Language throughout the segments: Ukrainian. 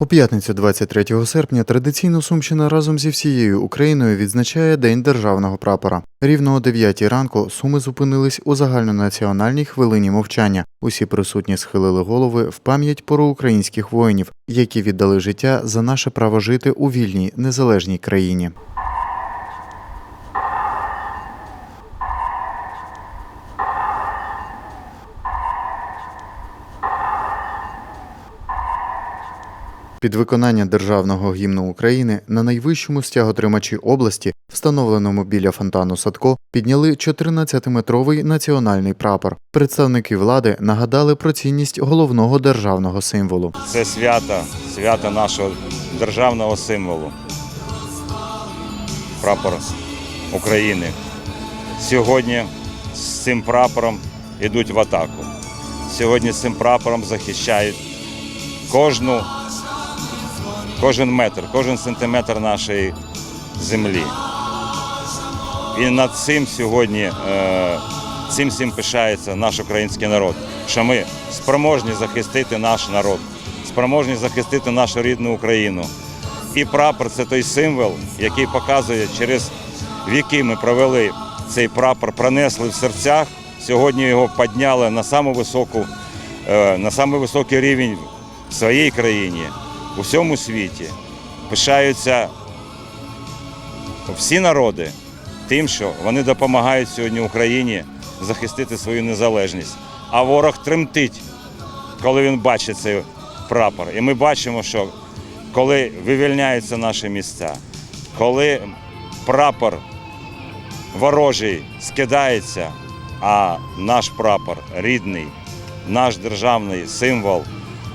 У п'ятницю 23 серпня традиційно Сумщина разом зі всією Україною відзначає День державного прапора. Рівно о 9 ранку Суми зупинились у загальнонаціональній хвилині мовчання. Усі присутні схилили голови в пам'ять про українських воїнів, які віддали життя за наше право жити у вільній незалежній країні. Під виконання державного гімну України на найвищому стяготримачі області, встановленому біля фонтану Садко, підняли 14-метровий національний прапор. Представники влади нагадали про цінність головного державного символу. Це свято, свято нашого державного символу. Прапор України. Сьогодні з цим прапором йдуть в атаку. Сьогодні з цим прапором захищають кожну, кожен метр, кожен сантиметр нашої землі. І над цим сьогодні е, цим всім пишається наш український народ, що ми спроможні захистити наш народ, спроможні захистити нашу рідну Україну. І прапор це той символ, який показує, через віки ми провели цей прапор, пронесли в серцях. Сьогодні його підняли на саму е, на самий високий рівень в своїй країні, у всьому світі. Пишаються всі народи тим, що вони допомагають сьогодні Україні захистити свою незалежність. А ворог тремтить, коли він бачить цей прапор. І ми бачимо, що коли вивільняються наші місця, коли прапор ворожий скидається, а наш прапор рідний, наш державний символ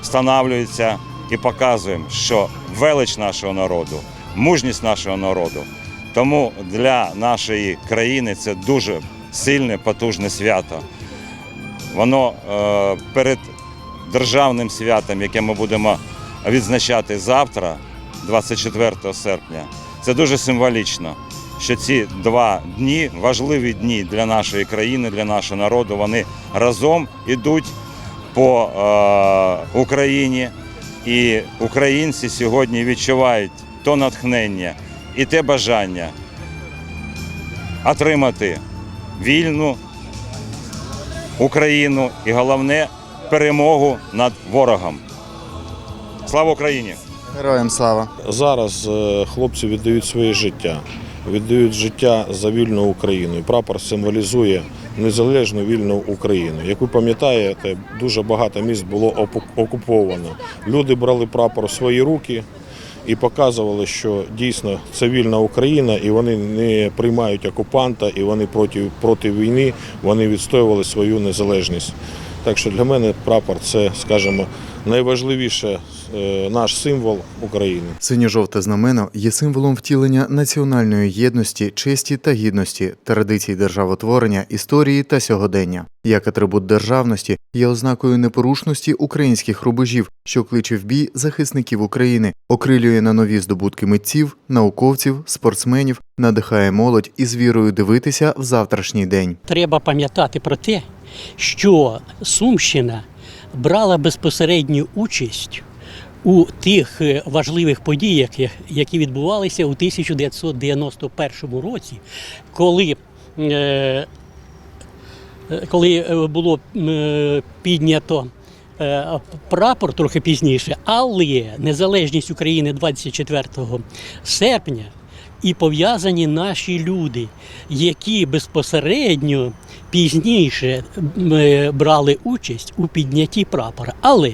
встановлюється і показуємо, що велич нашого народу, мужність нашого народу. Тому для нашої країни це дуже сильне, потужне свято. Воно е, перед державним святом, яке ми будемо відзначати завтра, 24 серпня, це дуже символічно, що ці два дні, важливі дні для нашої країни, для нашого народу, вони разом ідуть по е, Україні. І українці сьогодні відчувають то натхнення і те бажання отримати вільну Україну і головне перемогу над ворогом. Слава Україні! Героям слава! Зараз е, хлопці віддають своє життя, віддають життя за вільну Україну. І прапор символізує незалежну вільну Україну. Як ви пам'ятаєте, дуже багато міст було окуповано. Люди брали прапор в свої руки і показували, що дійсно це вільна Україна, і вони не приймають окупанта, і вони проти, проти війни вони відстоювали свою незалежність. Так що для мене прапор це, скажімо, найважливіше е, наш символ України. Синьо-жовте знамено є символом втілення національної єдності, честі та гідності, традицій державотворення, історії та сьогодення. Як атрибут державності є ознакою непорушності українських рубежів, що кличе в бій захисників України, окрилює на нові здобутки митців, науковців, спортсменів, надихає молодь із вірою дивитися в завтрашній день. Треба пам'ятати про те, що Сумщина брала безпосередню участь у тих е, важливих подіях, які відбувалися у 1991 році, коли, е, е, коли було піднято прапор трохи пізніше, але незалежність України 24 серпня і пов'язані наші люди, які безпосередньо пізніше е, брали участь у піднятті прапора. Але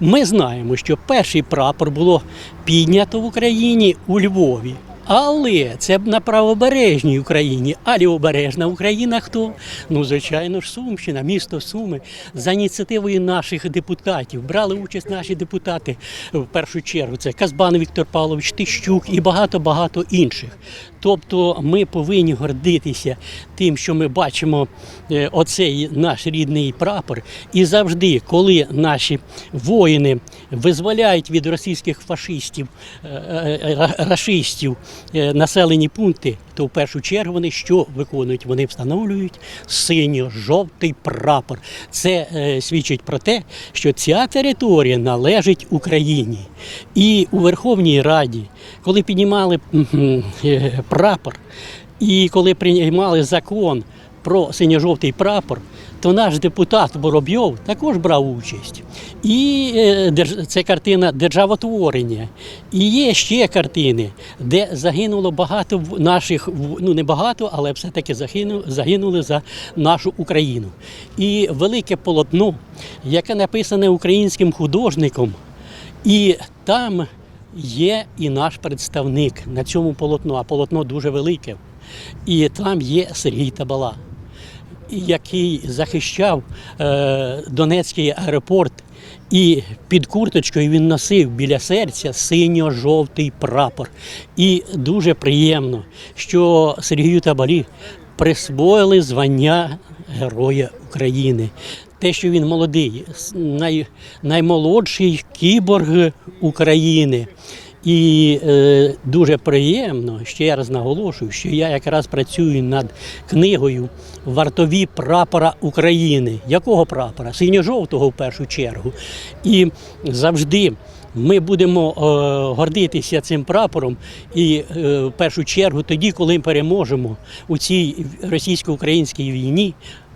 ми знаємо, що перший прапор було піднято в Україні у Львові. Але це на правобережній Україні, а лівобережна Україна хто? Ну, звичайно ж, Сумщина, місто Суми. За ініціативою наших депутатів брали участь наші депутати в першу чергу. Це Казбан Віктор Павлович, Тищук і багато-багато інших. Тобто ми повинні гордитися тим, що ми бачимо е, оцей наш рідний прапор. І завжди, коли наші воїни визволяють від російських фашистів, е, е, рашистів е, населені пункти, то в першу чергу вони що виконують? Вони встановлюють синьо-жовтий прапор. Це свідчить про те, що ця територія належить Україні. І у Верховній Раді, коли піднімали прапор, і коли приймали закон про синьо-жовтий прапор, то наш депутат Воробйов також брав участь. І е, це картина державотворення. І є ще картини, де загинуло багато наших, ну не багато, але все-таки загинули, загинули за нашу Україну. І велике полотно, яке написане українським художником, і там є і наш представник на цьому полотно, а полотно дуже велике. І там є Сергій Табала, який захищав е, Донецький аеропорт. І під курточкою він носив біля серця синьо-жовтий прапор. І дуже приємно, що Сергію Табалі присвоїли звання Героя України. Те, що він молодий, най, наймолодший кіборг України. І е, дуже приємно, ще раз наголошую, що я якраз працюю над книгою Вартові прапора України. Якого прапора? Синьо-жовтого в першу чергу. І завжди ми будемо е, гордитися цим прапором, і е, в першу чергу тоді, коли переможемо у цій російсько-українській війні.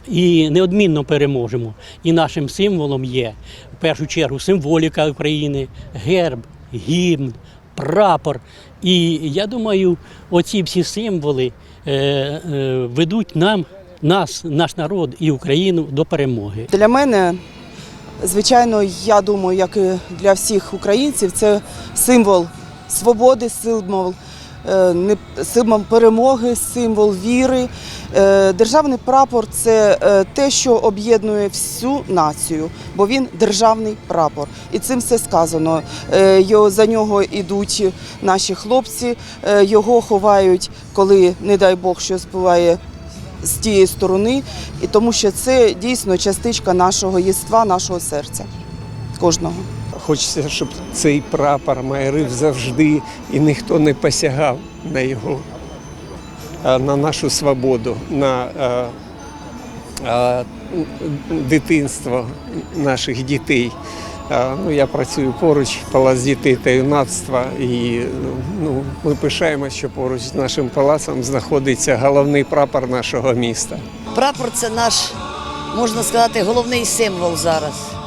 І неодмінно переможемо. І нашим символом є в першу чергу символіка України, герб, гімн, прапор. І я думаю, оці всі символи е, е, ведуть нам, нас, наш народ і Україну до перемоги. Для мене, звичайно, я думаю, як і для всіх українців, це символ свободи, символ, символ перемоги, символ віри. Е, Державний прапор це е, те, що об'єднує всю націю, бо він державний прапор. І цим все сказано. Е, За нього йдуть наші хлопці, е, його ховають, коли, не дай Бог, щось буває з тієї сторони, і тому що це дійсно частичка нашого єства, нашого серця. Кожного. Хочеться, щоб цей прапор майорив завжди і ніхто не посягав на його, на нашу свободу, на а, а, дитинство наших дітей. А, Ну, я працюю поруч, палац дітей та юнацтва, і ну, ми пишаємося, що поруч з нашим палацом знаходиться головний прапор нашого міста. Прапор це наш, можна сказати, головний символ зараз.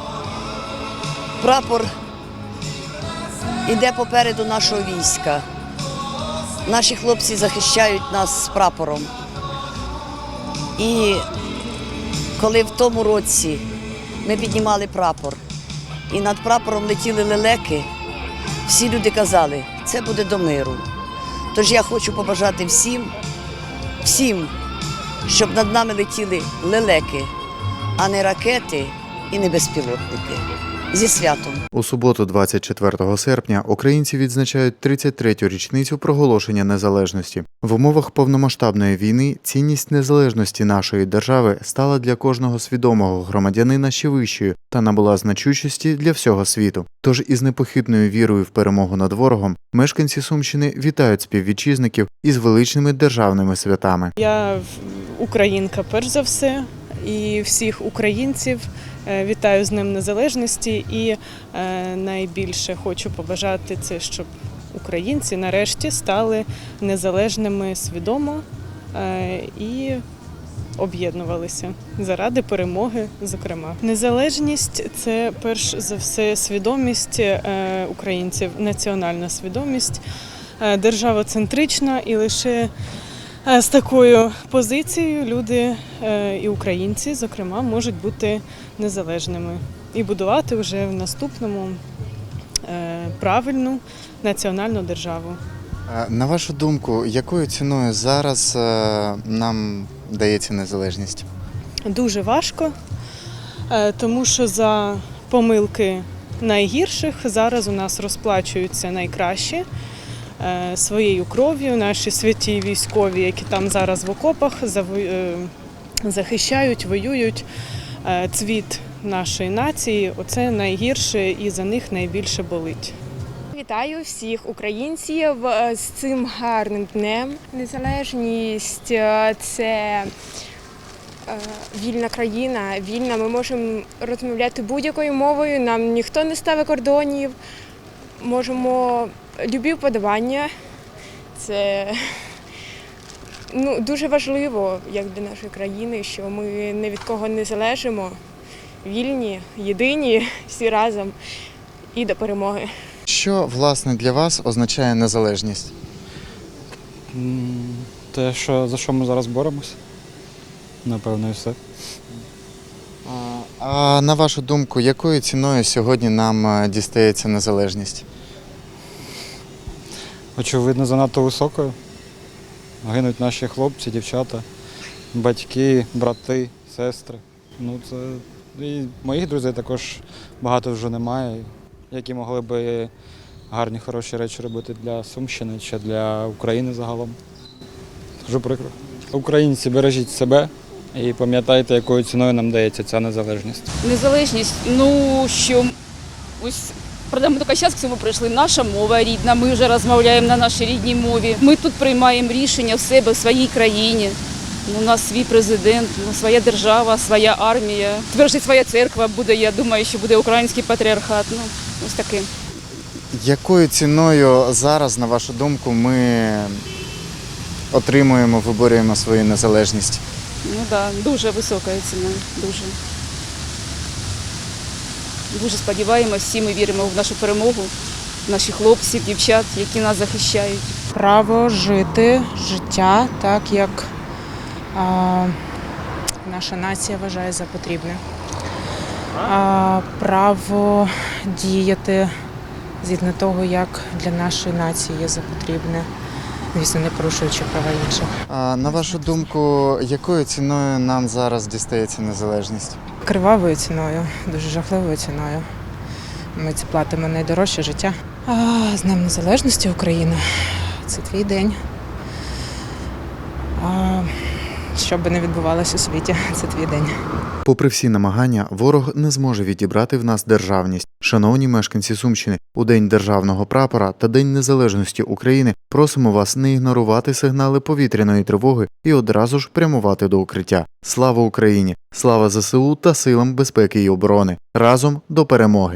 Прапор іде попереду нашого війська. Наші хлопці захищають нас з прапором. І коли в тому році ми піднімали прапор, і над прапором летіли лелеки, всі люди казали, це буде до миру. Тож я хочу побажати всім, всім щоб над нами летіли лелеки, а не ракети і не безпілотники. Зі святом! У суботу, 24 серпня, українці відзначають 33-ю річницю проголошення незалежності. В умовах повномасштабної війни цінність незалежності нашої держави стала для кожного свідомого громадянина ще вищою та набула значущості для всього світу. Тож із непохитною вірою в перемогу над ворогом мешканці Сумщини вітають співвітчизників із величними державними святами. Я українка, перш за все, і всіх українців вітаю з Днем Незалежності. І е, найбільше хочу побажати це, щоб українці нарешті стали незалежними свідомо е, і об'єднувалися заради перемоги, зокрема. Незалежність це перш за все свідомість е, українців, національна свідомість, е, державоцентрична і лише Е, З такою позицією люди е, і українці, зокрема, можуть бути незалежними і будувати вже в наступному е, правильну національну державу. Е, На вашу думку, якою ціною зараз е, нам дається незалежність? Дуже важко, е, тому що за помилки найгірших зараз у нас розплачуються найкращі е, своєю кров'ю. Наші святі військові, які там зараз в окопах е, захищають, воюють. Е, Цвіт нашої нації оце найгірше і за них найбільше болить. вітаю всіх українців е, з цим гарним днем. Незалежність е, це е, вільна країна, вільна. Ми можемо розмовляти будь-якою мовою, нам ніхто не ставить кордонів. Можемо любі вподобання. Це ну, дуже важливо як для нашої країни, що ми ні від кого не залежимо, вільні, єдині, всі разом і до перемоги. Що власне для вас означає незалежність? Те, що, за що ми зараз боремось. Напевно, і все. А, А на вашу думку, якою ціною сьогодні нам е, дістається незалежність? Очевидно, занадто високою. Гинуть наші хлопці, дівчата, батьки, брати, сестри. Ну, це... І моїх друзів також багато вже немає, які могли би гарні, хороші речі робити для Сумщини чи для України загалом. Дуже прикро. Українці, бережіть себе і пам'ятайте, якою ціною нам дається ця незалежність. Незалежність, ну що ось правда, ми тільки зараз к цьому прийшли. Наша мова рідна, ми вже розмовляємо на нашій рідній мові. Ми тут приймаємо рішення в себе в своїй країні. Ну, У нас свій президент, ну, своя держава, своя армія. Тепер своя церква буде. Я думаю, що буде український патріархат. Ну ось таке. Якою ціною зараз, на вашу думку, ми отримуємо, виборюємо свою незалежність? Ну так, да, дуже висока ціна. Дуже. Дуже сподіваємось, всі ми віримо в нашу перемогу, в наших хлопців, дівчат, які нас захищають. право жити життя так, як а, наша нація вважає за потрібне. А, право діяти згідно того, як для нашої нації є за потрібне, звісно, не порушуючи права інших. А на вашу думку, якою ціною нам зараз дістається незалежність? Кривавою ціною, дуже жахливою ціною. Ми це платимо найдорожче життя. А, з Днем Незалежності України. Це твій день. А, що би не відбувалося у світі, це твій день. Попри всі намагання, ворог не зможе відібрати в нас державність. Шановні мешканці Сумщини, у День державного прапора та День Незалежності України просимо вас не ігнорувати сигнали повітряної тривоги і одразу ж прямувати до укриття. Слава Україні! Слава ЗСУ та силам безпеки і оборони! Разом до перемоги!